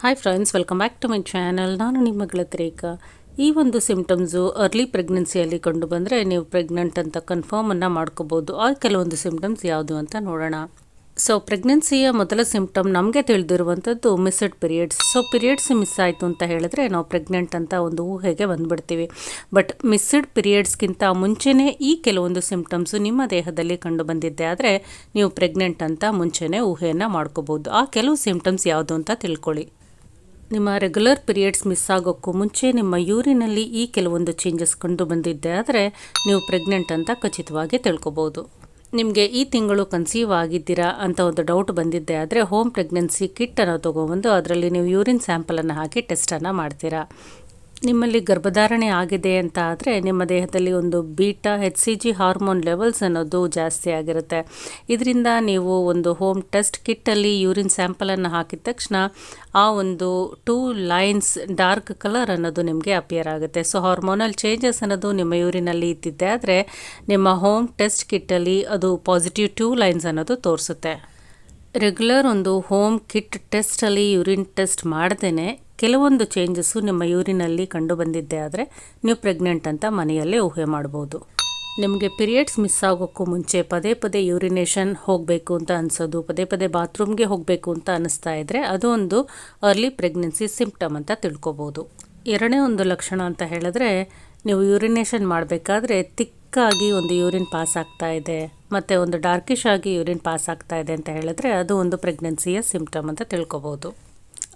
Hi friends welcome back to my channel ನಾನು ನಿಮ್ಮ ರೇಖಾ ಈ ಒಂದು ಸಿಮ್ಟಮ್ಸು ಅರ್ಲಿ ಪ್ರೆಗ್ನೆನ್ಸಿಯಲ್ಲಿ ಕಂಡು ಬಂದರೆ ನೀವು ಪ್ರೆಗ್ನೆಂಟ್ ಅಂತ ಕನ್ಫರ್ಮನ್ನು ಮಾಡ್ಕೋಬೋದು. ಆ ಕೆಲವೊಂದು ಸಿಮ್ಟಮ್ಸ್ ಯಾವುದು ಅಂತ ನೋಡೋಣ. ಸೊ ಪ್ರೆಗ್ನೆನ್ಸಿಯ ಮೊದಲ ಸಿಂಪ್ಟಮ್ ನಮಗೆ ತಿಳಿದಿರುವಂಥದ್ದು missed periods so periods miss ಆಯಿತು ಅಂತ ಹೇಳಿದ್ರೆ ನಾವು ಪ್ರೆಗ್ನೆಂಟ್ ಅಂತ ಒಂದು ಊಹೆಗೆ ಬಂದುಬಿಡ್ತೀವಿ. ಬಟ್ ಮಿಸ್ಡ್ ಪಿರಿಯಡ್ಸ್ಗಿಂತ ಮುಂಚೆನೇ ಈ ಕೆಲವೊಂದು ಸಿಂಪ್ಟಮ್ಸು ನಿಮ್ಮ ದೇಹದಲ್ಲಿ ಕಂಡು ಬಂದಿದ್ದೆ ಆದರೆ ನೀವು ಪ್ರೆಗ್ನೆಂಟ್ ಅಂತ ಮುಂಚೆನೇ ಊಹೆಯನ್ನು ಮಾಡ್ಕೋಬೋದು. ಆ ಕೆಲವು ಸಿಂಪ್ಟಮ್ಸ್ ಯಾವುದು ಅಂತ ತಿಳ್ಕೊಳ್ಳಿ. ನಿಮ್ಮ ರೆಗ್ಯುಲರ್ ಪೀರಿಯಡ್ಸ್ ಮಿಸ್ ಆಗೋಕ್ಕೂ ಮುಂಚೆ ನಿಮ್ಮ ಯೂರಿನಲ್ಲಿ ಈ ಕೆಲವೊಂದು ಚೇಂಜಸ್ ಕಂಡು ಬಂದಿದ್ದೆ. ಆದರೆ ನೀವು ಪ್ರೆಗ್ನೆಂಟ್ ಅಂತ ಖಚಿತವಾಗಿ ತಿಳ್ಕೊಬೋದು. ನಿಮಗೆ ಈ ತಿಂಗಳು ಕನ್ಸೀವ್ ಆಗಿದ್ದೀರಾ ಅಂತ ಒಂದು ಡೌಟ್ ಬಂದಿದ್ದೆ. ಆದರೆ ಹೋಮ್ ಪ್ರೆಗ್ನೆನ್ಸಿ ಕಿಟ್ಟನ್ನು ತೊಗೊಬಂದು ಅದರಲ್ಲಿ ನೀವು ಯೂರಿನ್ ಸ್ಯಾಂಪಲನ್ನು ಹಾಕಿ ಟೆಸ್ಟನ್ನು ಮಾಡ್ತೀರಾ. ನಿಮ್ಮಲ್ಲಿ ಗರ್ಭಧಾರಣೆ ಆಗಿದೆ ಅಂತ ಆದರೆ ನಿಮ್ಮ ದೇಹದಲ್ಲಿ ಒಂದು beta H C G hormone levels ಅನ್ನೋದು ಜಾಸ್ತಿ ಆಗಿರುತ್ತೆ. ಇದರಿಂದ ನೀವು ಒಂದು ಹೋಮ್ ಟೆಸ್ಟ್ ಕಿಟ್ಟಲ್ಲಿ ಯೂರಿನ್ ಸ್ಯಾಂಪಲನ್ನು ಹಾಕಿದ ತಕ್ಷಣ ಆ ಒಂದು ಟೂ ಲೈನ್ಸ್ ಡಾರ್ಕ್ ಕಲರ್ ಅನ್ನೋದು ನಿಮಗೆ ಅಪಿಯರ್ ಆಗುತ್ತೆ. ಸೊ ಹಾರ್ಮೋನಲ್ ಚೇಂಜಸ್ ಅನ್ನೋದು ನಿಮ್ಮ ಯೂರಿನಲ್ಲಿ ಇದ್ದಿದ್ದೆ ಆದರೆ ನಿಮ್ಮ ಹೋಮ್ ಟೆಸ್ಟ್ ಕಿಟ್ಟಲ್ಲಿ ಅದು ಪಾಸಿಟಿವ್ ಟೂ ಲೈನ್ಸ್ ಅನ್ನೋದು ತೋರಿಸುತ್ತೆ. ರೆಗ್ಯುಲರ್ ಒಂದು ಹೋಮ್ ಕಿಟ್ ಟೆಸ್ಟಲ್ಲಿ ಯೂರಿನ್ ಟೆಸ್ಟ್ ಮಾಡ್ದೇ ಕೆಲವೊಂದು ಚೇಂಜಸ್ಸು ನಿಮ್ಮ ಯೂರಿನಲ್ಲಿ ಕಂಡು ಬಂದಿದ್ದೆ ಆದರೆ ನೀವು ಪ್ರೆಗ್ನೆಂಟ್ ಅಂತ ಮನೆಯಲ್ಲೇ ಊಹೆ ಮಾಡ್ಬೋದು. ನಿಮಗೆ ಪಿರಿಯಡ್ಸ್ ಮಿಸ್ ಆಗೋಕ್ಕೂ ಮುಂಚೆ ಪದೇ ಪದೇ ಯೂರಿನೇಷನ್ ಹೋಗಬೇಕು ಅಂತ ಅನಿಸೋದು, ಪದೇ ಪದೇ ಬಾತ್ರೂಮ್ಗೆ ಹೋಗಬೇಕು ಅಂತ ಅನ್ನಿಸ್ತಾ ಇದ್ದರೆ ಅದು ಒಂದು ಅರ್ಲಿ ಪ್ರೆಗ್ನೆನ್ಸಿ ಸಿಂಪ್ಟಮ್ ಅಂತ ತಿಳ್ಕೊಬೋದು. ಎರಡನೇ ಒಂದು ಲಕ್ಷಣ ಅಂತ ಹೇಳಿದ್ರೆ ನೀವು ಯೂರಿನೇಷನ್ ಮಾಡಬೇಕಾದ್ರೆ ತಿಕ್ಕಾಗಿ ಒಂದು ಯೂರಿನ್ ಪಾಸ್ ಆಗ್ತಾ ಇದೆ, ಮತ್ತು ಒಂದು ಡಾರ್ಕಿಶ್ ಆಗಿ ಯೂರಿನ್ ಪಾಸ್ ಆಗ್ತಾ ಇದೆ ಅಂತ ಹೇಳಿದ್ರೆ ಅದು ಒಂದು ಪ್ರೆಗ್ನೆನ್ಸಿಯ ಸಿಂಪ್ಟಮ್ ಅಂತ ತಿಳ್ಕೊಬೋದು.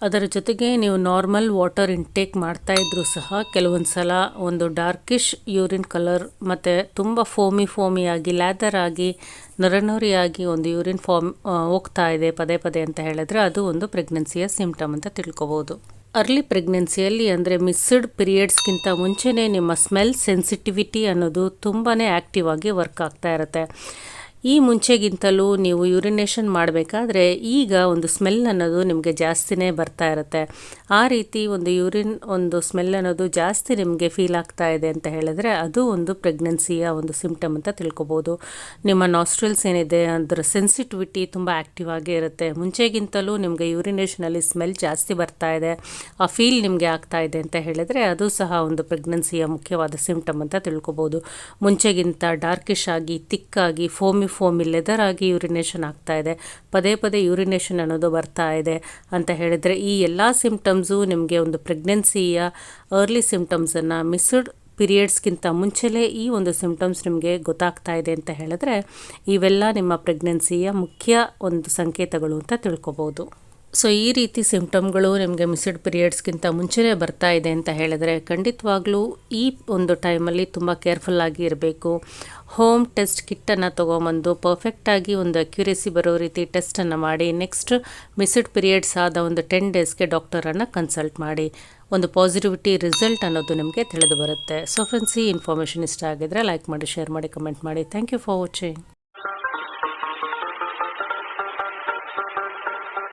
ಅದರ ಜೊತೆಗೆ ನೀವು ನಾರ್ಮಲ್ ವಾಟರ್ ಇಂಟೇಕ್ ಮಾಡ್ತಾ ಇದ್ರೂ ಸಹ ಕೆಲವೊಂದು ಸಲ ಒಂದು ಡಾರ್ಕಿಶ್ ಯೂರಿನ್ ಕಲರ್ ಮತ್ತು ತುಂಬ ಫೋಮಿ ಫೋಮಿಯಾಗಿ ಲ್ಯಾದರ್ ಆಗಿ ನರನೊರಿಯಾಗಿ ಒಂದು ಯೂರಿನ್ ಫಾರ್ಮ್ ಹೋಗ್ತಾ ಇದೆ ಪದೇ ಪದೇ ಅಂತ ಹೇಳಿದ್ರೆ ಅದು ಒಂದು ಪ್ರೆಗ್ನೆನ್ಸಿಯ ಸಿಂಪ್ಟಮ್ ಅಂತ ತಿಳ್ಕೊಬೋದು. ಅರ್ಲಿ ಪ್ರೆಗ್ನೆನ್ಸಿಯಲ್ಲಿ ಅಂದರೆ ಮಿಸ್ಡ್ ಪೀರಿಯಡ್ಸ್ಗಿಂತ ಮುಂಚೆನೇ ನಿಮ್ಮ ಸ್ಮೆಲ್ ಸೆನ್ಸಿಟಿವಿಟಿ ಅನ್ನೋದು ತುಂಬಾ ಆ್ಯಕ್ಟಿವ್ ಆಗಿ ವರ್ಕ್ ಆಗ್ತಾ ಇರುತ್ತೆ. ಈ ಮುಂಚೆಗಿಂತಲೂ ನೀವು ಯೂರಿನೇಷನ್ ಮಾಡಬೇಕಾದ್ರೆ ಈಗ ಒಂದು ಸ್ಮೆಲ್ ಅನ್ನೋದು ನಿಮಗೆ ಜಾಸ್ತಿನೇ ಬರ್ತಾ ಇರುತ್ತೆ. ಆ ರೀತಿ ಒಂದು ಯೂರಿನ್ ಒಂದು ಸ್ಮೆಲ್ ಅನ್ನೋದು ಜಾಸ್ತಿ ನಿಮಗೆ ಫೀಲ್ ಆಗ್ತಾ ಇದೆ ಅಂತ ಹೇಳಿದ್ರೆ ಅದು ಒಂದು ಪ್ರೆಗ್ನೆನ್ಸಿಯ ಒಂದು ಸಿಂಪ್ಟಮ್ ಅಂತ ತಿಳ್ಕೊಬೋದು. ನಿಮ್ಮ ನಾಸ್ಟ್ರಿಲ್ಸ್ ಏನಿದೆ, ಅದರ ಸೆನ್ಸಿಟಿವಿಟಿ ತುಂಬ ಆ್ಯಕ್ಟಿವ್ ಆಗೇ ಇರುತ್ತೆ. ಮುಂಚೆಗಿಂತಲೂ ನಿಮಗೆ ಯೂರಿನೇಷನಲ್ಲಿ ಸ್ಮೆಲ್ ಜಾಸ್ತಿ ಬರ್ತಾ ಇದೆ, ಆ ಫೀಲ್ ನಿಮಗೆ ಆಗ್ತಾ ಇದೆ ಅಂತ ಹೇಳಿದ್ರೆ ಅದು ಸಹ ಒಂದು ಪ್ರೆಗ್ನೆನ್ಸಿಯ ಮುಖ್ಯವಾದ ಸಿಂಪ್ಟಮ್ ಅಂತ ತಿಳ್ಕೊಬೋದು. ಮುಂಚೆಗಿಂತ ಡಾರ್ಕಿಶ್ ಆಗಿ ತಿಕ್ಕಾಗಿ ಫೋಮಿ ಫೋಮ್ ಲೆದರ್ ಆಗಿ ಯೂರಿನೇಷನ್ ಆಗ್ತಾ ಇದೆ. ಪದೇ ಪದೇ ಯೂರಿನೇಷನ್ ಅನ್ನೋದು ಬರ್ತಾ ಇದೆ ಅಂತ ಹೇಳಿದರೆ ಈ ಎಲ್ಲ ಸಿಂಪ್ಟಮ್ಸು ನಿಮಗೆ ಒಂದು ಪ್ರೆಗ್ನೆನ್ಸಿಯ ಅರ್ಲಿ ಸಿಂಪ್ಟಮ್ಸನ್ನು ಮಿಸ್ಡ್ ಪೀರಿಯಡ್ಸ್ಗಿಂತ ಮುಂಚೆಲೇ ಈ ಒಂದು ಸಿಂಪ್ಟಮ್ಸ್ ನಿಮಗೆ ಗೊತ್ತಾಗ್ತಾ ಇದೆ ಅಂತ ಹೇಳಿದ್ರೆ ಇವೆಲ್ಲ ನಿಮ್ಮ ಪ್ರೆಗ್ನೆನ್ಸಿಯ ಮುಖ್ಯ ಒಂದು ಸಂಕೇತಗಳು ಅಂತ ತಿಳ್ಕೊಬೋದು. ಸೊ ಈ ರೀತಿ ಸಿಂಪ್ಟಮ್ಗಳು ನಿಮಗೆ ಮಿಸ್ಡ್ ಪೀರಿಯಡ್ಸ್ಗಿಂತ ಮುಂಚೆನೇ ಬರ್ತಾ ಇದೆ ಅಂತ ಹೇಳಿದ್ರೆ ಖಂಡಿತವಾಗ್ಲೂ ಈ ಒಂದು ಟೈಮಲ್ಲಿ ತುಂಬ ಕೇರ್ಫುಲ್ಲಾಗಿ ಇರಬೇಕು. ಹೋಮ್ ಟೆಸ್ಟ್ ಕಿಟ್ಟನ್ನು ತೊಗೊಂಬಂದು ಪರ್ಫೆಕ್ಟಾಗಿ ಒಂದು ಅಕ್ಯುರೇಸಿ ಬರೋ ರೀತಿ ಟೆಸ್ಟನ್ನು ಮಾಡಿ ನೆಕ್ಸ್ಟ್ ಮಿಸ್ಡ್ ಪೀರಿಯಡ್ಸ್ ಆದ ಒಂದು ಟೆನ್ ಡೇಸ್ಗೆ ಡಾಕ್ಟರನ್ನು ಕನ್ಸಲ್ಟ್ ಮಾಡಿ. ಒಂದು ಪಾಸಿಟಿವಿಟಿ ರಿಸಲ್ಟ್ ಅನ್ನೋದು ನಿಮಗೆ ತಿಳಿದು ಬರುತ್ತೆ. ಸೊ ಫ್ರೆಂಡ್ಸ್ ಈ ಇನ್ಫಾರ್ಮೇಷನ್ ಇಷ್ಟ ಆಗಿದ್ರೆ ಲೈಕ್ ಮಾಡಿ ಶೇರ್ ಮಾಡಿ ಕಮೆಂಟ್ ಮಾಡಿ. Thank you for watching